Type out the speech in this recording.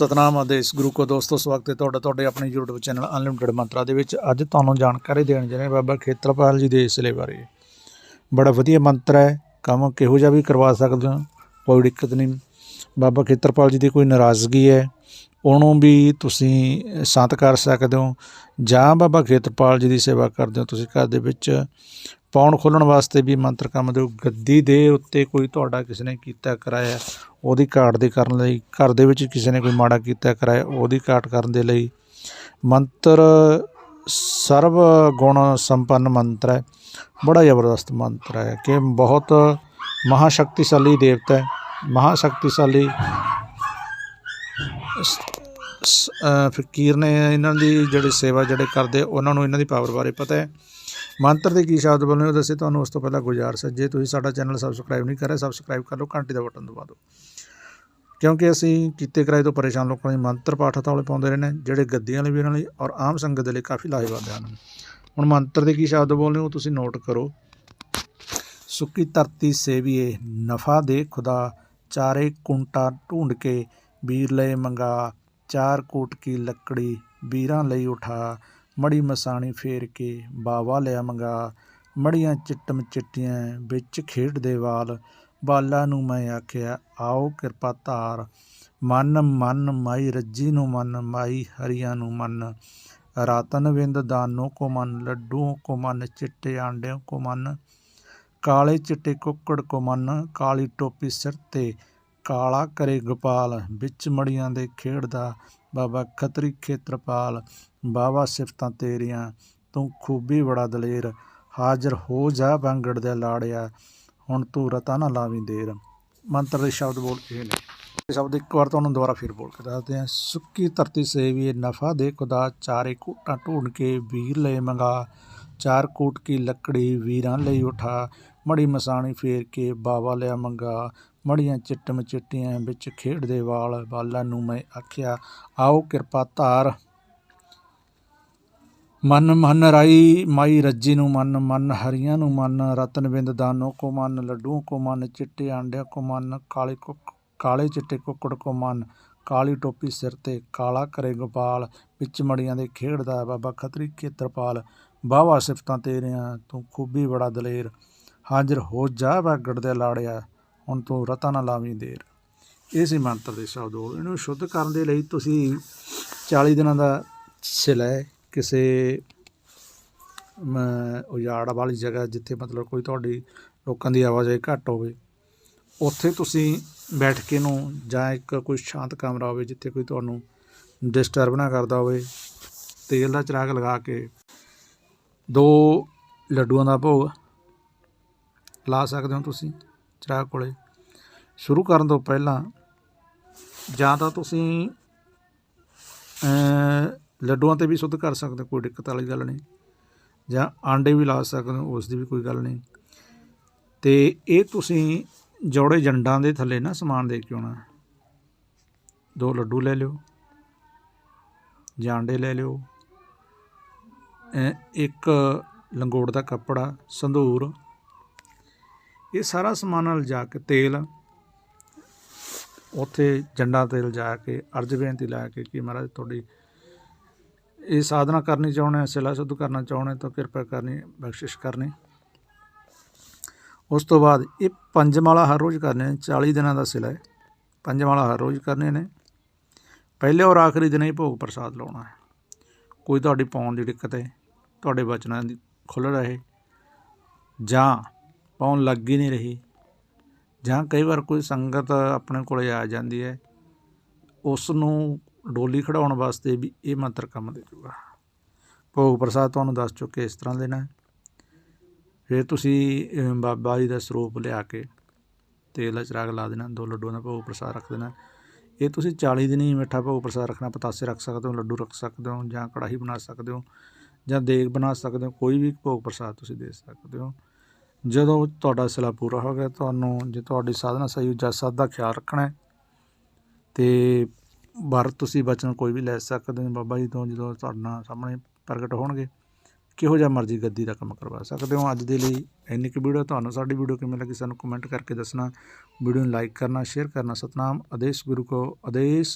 ਸਤਨਾਮ ਆਦੇਸ਼ ਗੁਰੂ ਕੋ ਦੋਸਤੋ, ਸਵਾਗਤ ਹੈ ਤੁਹਾਡਾ, ਤੁਹਾਡੇ ਆਪਣੇ YouTube ਚੈਨਲ ਅਨਲਿਮਿਟਿਡ ਮੰਤਰਾ ਦੇ ਵਿੱਚ। ਅੱਜ ਤੁਹਾਨੂੰ ਜਾਣਕਾਰੀ ਦੇਣ ਜਾ ਰਹੇ ਹਾਂ ਬਾਬਾ ਖੇਤਰਪਾਲ ਜੀ ਦੇ ਇਸਲੇ ਬਾਰੇ। ਬੜਾ ਵਧੀਆ ਮੰਤਰ ਹੈ, ਕੰਮ ਕਿਹੋ ਜਿਹਾ ਵੀ ਕਰਵਾ ਸਕਦੇ ਹੋ, ਕੋਈ ਦਿੱਕਤ ਨਹੀਂ। ਬਾਬਾ ਖੇਤਰਪਾਲ ਜੀ ਦੀ ਕੋਈ ਨਾਰਾਜ਼ਗੀ ਹੈ ਉਹਨੂੰ ਵੀ ਤੁਸੀਂ ਸੰਤ ਕਰ ਸਕਦੇ ਹੋ। ਜਾਂ ਬਾਬਾ ਖੇਤਰਪਾਲ ਜੀ ਦੀ ਸੇਵਾ ਕਰਦੇ ਹੋ, ਤੁਸੀਂ ਘਰ ਦੇ ਵਿੱਚ ਪੌਣ ਖੋਲਣ ਵਾਸਤੇ ਵੀ ਮੰਤਰ ਕੰਮ ਦਿਓ। ਗੱਦੀ ਦੇ ਉੱਤੇ ਕੋਈ ਤੁਹਾਡਾ ਕਿਸੇ ਨੇ ਕੀਤਾ ਕਰਾਇਆ, ਉਹਦੀ ਘਾਟ ਦੇ ਕਰਨ ਲਈ, ਘਰ ਦੇ ਵਿੱਚ ਕਿਸੇ ਨੇ ਕੋਈ ਮਾੜਾ ਕੀਤਾ ਕਰਾਇਆ, ਉਹਦੀ ਘਾਟ ਕਰਨ ਦੇ ਲਈ ਮੰਤਰ ਸਰਵ ਗੁਣ ਸੰਪੰਨ ਮੰਤਰ ਹੈ। ਬੜਾ ਜ਼ਬਰਦਸਤ ਮੰਤਰ ਹੈ ਕਿ ਬਹੁਤ ਮਹਾ ਸ਼ਕਤੀਸ਼ਾਲੀ ਦੇਵਤਾ ਹੈ ਮਹਾ ਫਕੀਰ ਨੇ ਇਹਨਾਂ ਦੀ ਜਿਹੜੀ ਸੇਵਾ ਜਿਹੜੇ ਕਰਦੇ, ਉਹਨਾਂ ਨੂੰ ਇਹਨਾਂ ਦੀ ਪਾਵਰ ਬਾਰੇ ਪਤਾ ਹੈ। ਮੰਤਰ ਦੇ ਕੀ ਸ਼ਬਦ ਬੋਲਣੇ, ਉਹ ਦੱਸੇ ਤੁਹਾਨੂੰ, ਉਸ ਤੋਂ ਪਹਿਲਾਂ ਗੁਜ਼ਾਰਿਸ਼ ਹੈ। ਜੇ ਤੁਸੀਂ ਸਾਡਾ ਚੈਨਲ ਸਬਸਕ੍ਰਾਈਬ ਨਹੀਂ ਕਰ ਰਹੇ ਸਬਸਕ੍ਰਾਈਬ ਕਰ ਲਓ, ਘੰਟੀ ਦਾ ਬਟਨ ਦਬਾ ਦਿਓ। ਕਿਉਂਕਿ ਅਸੀਂ ਕੀਤੇ ਕਿਰਾਏ ਤੋਂ ਪਰੇਸ਼ਾਨ ਲੋਕਾਂ ਲਈ ਮੰਤਰ ਪਾਠ ਹਥੌਲੇ ਪਾਉਂਦੇ ਰਹੇ ਨੇ ਜਿਹੜੇ ਗੱਦੀਆਂ ਲਈ ਵੀ ਇਹਨਾਂ ਲਈ ਔਰ ਆਮ ਸੰਗਤ ਦੇ ਲਈ ਕਾਫੀ ਲਾਹੇਵੰਦ ਹਨ। ਹੁਣ ਮੰਤਰ ਦੇ ਕੀ ਸ਼ਬਦ ਬੋਲਣੇ, ਉਹ ਤੁਸੀਂ ਨੋਟ ਕਰੋ। ਸੁੱਕੀ ਧਰਤੀ ਸੇਵੀਏ, ਨਫਾ ਦੇ ਖੁਦਾ, ਚਾਰੇ ਕੁੰਟਾ ਢੂੰਡ ਕੇ ਵੀਰ ਲਈ ਮੰਗਾ, ਚਾਰ ਕੋਟ ਕੀ ਲੱਕੜੀ ਵੀਰਾਂ ਲਈ ਉਠਾ, ਮੜੀ ਮਸਾਣੀ ਫੇਰ ਕੇ ਬਾਵਾ ਲਿਆ ਮੰਗਾ। ਮੜੀਆਂ ਚਿੱਟਮ ਚਿੱਟੀਆਂ ਵਿੱਚ ਖੇਡ ਦੇ ਵਾਲ, ਬਾਲਾ ਨੂੰ ਮੈਂ ਆਖਿਆ, ਆਓ ਕਿਰਪਾ ਧਾਰ। ਮਨ ਮਨ ਮਾਈ, ਰੱਜੀ ਨੂੰ ਮਨ ਮਾਈ, ਹਰੀਆਂ ਨੂੰ ਮਨ। ਰਾਤਨ ਵਿੰਦ ਦਾਨੋ ਕੋ ਮਨ ਲੱਡੂ ਕੋ ਮਨ, ਚਿੱਟੇ ਆਂਡਿਆਂ ਕੋ ਮਨ। ਕਾਲੇ ਚਿੱਟੇ ਕੁੱਕੜ ਕੋ ਮਨ, ਕਾਲੀ ਟੋਪੀ ਸਿਰ ਤੇ ਕਾਲਾ ਕਰੇ ਗੋਪਾਲ, ਵਿੱਚ ਮੜੀਆਂ ਦੇ ਖੇਡਦਾ ਬਾਬਾ ਖੱਤਰੀ ਖੇਤਰਪਾਲ ਬਾਬਾ ਸਿਫਤਾਂ ਤੇਰੀਆਂ, ਤੂੰ ਖੂਬੀ ਬੜਾ ਦਲੇਰ, ਹਾਜ਼ਰ ਹੋ ਜਾ ਬੰਗੜ ਦੇ ਲਾੜਿਆ, ਹੁਣ ਤੂੰ ਰਤਾ ਨਾ ਲਾਵੀਂ ਦੇਰ। ਮੰਤਰ ਦੇ ਸ਼ਬਦ ਬੋਲ ਇਹ ਨੇ। ਇਹ ਸ਼ਬਦ ਇੱਕ ਵਾਰ ਤੁਹਾਨੂੰ ਦੁਬਾਰਾ ਫਿਰ ਬੋਲ ਕੇ ਦੱਸਦੇ ਹਾਂ। ਸੁੱਕੀ ਧਰਤੀ ਸੇਵੀਏ ਨਫਾ ਦੇ ਖੁਦਾ, ਚਾਰੇ ਕੋਟਾਂ ਢੂੰਡ ਕੇ ਵੀਰ ਲੈ ਮੰਗਾ, ਚਾਰ ਕੋਟ ਕੀ ਲੱਕੜੀ ਵੀਰਾਂ ਲਈ ਉਠਾ ਮੜੀ ਮਸਾਣੀ ਫੇਰ ਕੇ ਬਾਵਾ ਲਿਆ ਮੰਗਾ। ਮੜੀਆਂ ਚਿੱਟਮ ਚਿੱਟੀਆਂ ਵਿੱਚ ਖੇਡਦੇ ਵਾਲ। ਬਾਲਾਂ ਨੂੰ ਮੈਂ ਆਖਿਆ, ਆਓ ਕਿਰਪਾ ਧਾਰ। ਮਨ ਮਨ ਰਾਈ ਮਾਈ ਰੱਜੀ ਨੂੰ ਮਨ ਮਨ, ਹਰੀਆਂ ਨੂੰ ਮਨ, ਰਤਨ ਬਿੰਦ ਦਾਨੋ ਕੋ ਮਨ ਲੱਡੂ ਕੋ ਮਨ, ਚਿੱਟੇ ਆਂਡਿਆਂ ਕੋ ਮਨ, ਕਾਲੇ ਕੁੱਕ ਕਾਲੇ ਚਿੱਟੇ ਕੁੱਕੜ ਕੋ ਮਨ, ਕਾਲੀ ਟੋਪੀ ਸਿਰ ਤੇ ਕਾਲਾ ਕਰੇ ਗੋਪਾਲ, ਵਿੱਚ ਮੜੀਆਂ ਦੇ ਖੇਡਦਾ ਬਾਬਾ ਖੱਤਰੀ ਖੇਤਰਪਾਲ। ਬਾਵਾ ਸਿਫਤਾਂ ਤੇਰੀਆਂ, ਤੂੰ ਖੂਬੀ ਬੜਾ ਦਲੇਰ। ਹਾਜ਼ਰ ਹੋ ਜਾ ਬਾਗੜ ਦੇ ਲਾੜਿਆ ਹੁਣ ਤੂੰ ਰਤਾ ਨਾ ਲਾਵੀਂ ਦੇਰ। ਇਹ ਸੀ ਮੰਤਰ ਦੇ ਸ਼ਬਦ ਉਹ। ਇਹਨੂੰ ਸ਼ੁੱਧ ਕਰਨ ਦੇ ਲਈ ਤੁਸੀਂ 40 ਦਿਨਾਂ ਦਾ ਸਿਲੈ ਕਿਸੇ ਮ, ਉਜਾੜ ਵਾਲੀ ਜਗ੍ਹਾ ਜਿੱਥੇ ਮਤਲਬ ਕੋਈ ਤੁਹਾਡੀ ਲੋਕਾਂ ਦੀ ਆਵਾਜਾਈ ਘੱਟ ਹੋਵੇ ਉੱਥੇ ਤੁਸੀਂ ਬੈਠ ਕੇ ਨੂੰ ਜਾਂ ਇੱਕ ਕੋਈ ਸ਼ਾਂਤ ਕਮਰਾ ਹੋਵੇ ਜਿੱਥੇ ਕੋਈ ਤੁਹਾਨੂੰ ਡਿਸਟਰਬ ਨਾ ਕਰਦਾ ਹੋਵੇ ਤੇਲ ਦਾ ਚਿਰਾਗ ਲਗਾ ਕੇ ਦੋ ਲੱਡੂਆਂ ਦਾ ਭੋਗ ਲਾ ਸਕਦੇ ਹੋ ਤੁਸੀਂ ਚਿਰਾਗ ਕੋਲੇ। ਸ਼ੁਰੂ ਕਰਨ ਤੋਂ ਪਹਿਲਾਂ ਜਾਂ ਤਾਂ ਤੁਸੀਂ ਲੱਡੂਆਂ ਤੇ ਵੀ ਸੁੱਧ ਕਰ ਸਕਦੇ ਹੋ, ਕੋਈ ਦਿੱਕਤ ਵਾਲੀ ਗੱਲ ਨਹੀਂ। ਜਾਂ ਆਂਡੇ ਵੀ ਲਾ ਸਕਦੇ ਹੋ ਉਸ ਦੀ ਵੀ ਕੋਈ ਗੱਲ ਨਹੀਂ। ਤੇ ਇਹ ਤੁਸੀਂ ਜੋੜੇ ਜੰਡਾਂ ਦੇ ਥੱਲੇ ਨਾ ਸਮਾਨ ਦੇ ਕੇ ਆਉਣਾ। ਦੋ ਲੱਡੂ ਲੈ ਲਿਓ ਜਾਂ ਆਂਡੇ ਲੈ ਲਿਓ। ਇੱਕ ਲੰਗੋੜ ਦਾ ਕੱਪੜਾ ਸੰਧੂਰ ਇਹ ਸਾਰਾ ਸਮਾਨ ਨਾਲ ਜਾ ਕੇ ਤੇਲ, ਉੱਥੇ ਜੰਡਾ ਤੇਲ ਜਾ ਕੇ, ਅਰਜ ਬੇਨਤੀ ਲਾ ਕੇ ਕਿ ਮਹਾਰਾਜ ਤੁਹਾਡੀ ਇਹ ਸਾਧਨਾ ਕਰਨੀ ਚਾਹੁੰਦੇ ਸਿਲਾ ਸੁੱਧ ਕਰਨਾ ਚਾਹੁੰਦੇ ਤਾਂ ਕਿਰਪਾ ਕਰਨੀ, ਬਖਸ਼ਿਸ਼ ਕਰਨੀ। ਉਸ ਤੋਂ ਬਾਅਦ ਇਹ ਪੰਜ ਮਾਲਾ ਹਰ ਰੋਜ਼ ਕਰਨੇ ਨੇ 40 ਦਿਨਾਂ ਦਾ ਸਿਲਾ ਹੈ। ਪੰਜ ਮਾਲਾ ਹਰ ਰੋਜ਼ ਕਰਨੇ ਨੇ। ਪਹਿਲੇ ਔਰ ਆਖਰੀ ਦਿਨ ਹੀ ਭੋਗ ਪ੍ਰਸਾਦ ਲਾਉਣਾ ਹੈ। ਕੋਈ ਤੁਹਾਡੀ ਪਾਉਣ ਦੀ ਦਿੱਕਤ ਹੈ, ਤੁਹਾਡੇ ਬਚਨਾਂ ਦੀ ਖੁੱਲ੍ਹ ਰਹੇ। ਜਾਂ ਪਾਉਣ ਲੱਗ ਹੀ ਨਹੀਂ ਰਹੀ। ਜਾਂ ਕਈ ਵਾਰ ਕੋਈ ਸੰਗਤ ਆਪਣੇ ਕੋਲੇ ਆ ਜਾਂਦੀ ਹੈ ਉਸ ਨੂੰ ਡੋਲੀ ਖੜਾਉਣ ਵਾਸਤੇ ਵੀ ਇਹ ਮੰਤਰ ਕੰਮ ਦੇ ਜੂਗਾ ਭੋਗ ਪ੍ਰਸਾਦ ਤੁਹਾਨੂੰ ਦੱਸ ਚੁੱਕੇ, ਇਸ ਤਰ੍ਹਾਂ ਦੇਣਾ ਫਿਰ ਤੁਸੀਂ ਬਾਬਾ ਜੀ ਦਾ ਸਰੂਪ ਲਿਆ ਕੇ ਤੇਲ ਦਾ ਚਿਰਾਗ ਲਾ ਦੇਣਾ, ਦੋ ਲੱਡੂਆਂ ਦਾ ਭੋਗ ਪ੍ਰਸਾਦ ਰੱਖ ਦੇਣਾ। ਇਹ ਤੁਸੀਂ 40 ਦਿਨ ਹੀ ਮਿੱਠਾ ਭੋਗ ਪ੍ਰਸਾਦ ਰੱਖਣਾ, ਪਤਾਸੇ ਰੱਖ ਸਕਦੇ ਹੋ, ਲੱਡੂ ਰੱਖ ਸਕਦੇ ਹੋ ਜਾਂ ਕੜਾਹੀ ਬਣਾ ਸਕਦੇ ਹੋ ਜਾਂ ਦੇਗ ਬਣਾ ਸਕਦੇ ਹੋ, ਕੋਈ ਵੀ ਭੋਗ ਪ੍ਰਸਾਦ ਤੁਸੀਂ ਦੇ ਸਕਦੇ ਹੋ। ਜਦੋਂ ਤੁਹਾਡਾ ਸਿਲਾ ਪੂਰਾ ਹੋ ਗਿਆ, ਤੁਹਾਨੂੰ ਜੇ ਤੁਹਾਡੀ ਸਾਧਨਾ ਸਹੀ ਜਸਦ ਦਾ ਖਿਆਲ ਰੱਖਣਾ ਹੈ, ਤੇ ਵਰ ਤੁਸੀਂ ਬਚਨ ਕੋਈ ਵੀ ਲੈ ਸਕਦੇ ਹੋ ਬਾਬਾ ਜੀ ਤੋਂ, ਜਦੋਂ ਤੁਹਾਡੇ ਨਾਲ ਸਾਹਮਣੇ ਪ੍ਰਗਟ ਹੋਣਗੇ, ਕਿਹੋ ਜਿਹਾ ਮਰਜ਼ੀ ਗੱਦੀ ਦਾ ਕੰਮ ਕਰਵਾ ਸਕਦੇ ਹੋ। ਅੱਜ ਦੇ ਲਈ ਇੰਨੀ ਕੁ ਵੀਡੀਓ, ਤੁਹਾਨੂੰ ਸਾਡੀ ਵੀਡੀਓ ਕਿਵੇਂ ਲੱਗੀ ਸਾਨੂੰ ਕਮੈਂਟ ਕਰਕੇ ਦੱਸਣਾ। ਵੀਡੀਓ ਨੂੰ ਲਾਈਕ ਕਰਨਾ ਸ਼ੇਅਰ ਕਰਨਾ, ਸਤਨਾਮ, ਆਦੇਸ਼ ਗੁਰੂ ਕੋ ਆਦੇਸ਼।